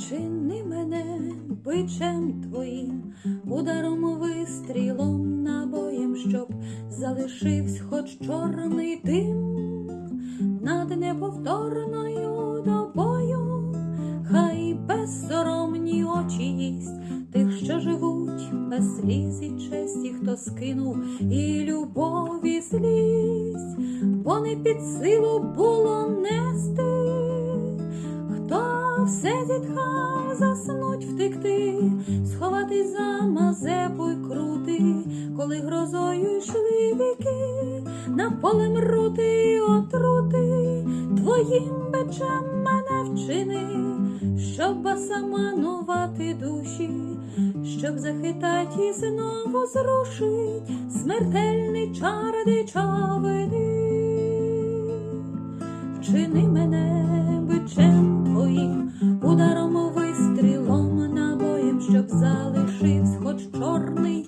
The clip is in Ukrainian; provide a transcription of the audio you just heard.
Вчини мене бичем твоїм, ударом вистрілом набоєм, щоб залишився хоч чорний дим. Над неповторною добою, хай безсоромні очі їсть тих, що живуть без сліз і честі, хто скинув і любові злість, бо не під силу було нести все зітхав, заснуть, втекти, сховатись за мазепу й крути, коли грозою йшли віки, на поле мрути й отрути, твоїм бичем мене вчини, щоб осаманувати душі, щоб захитать і знову зрушить смертельний чар дичавини. Вчини мене чорний.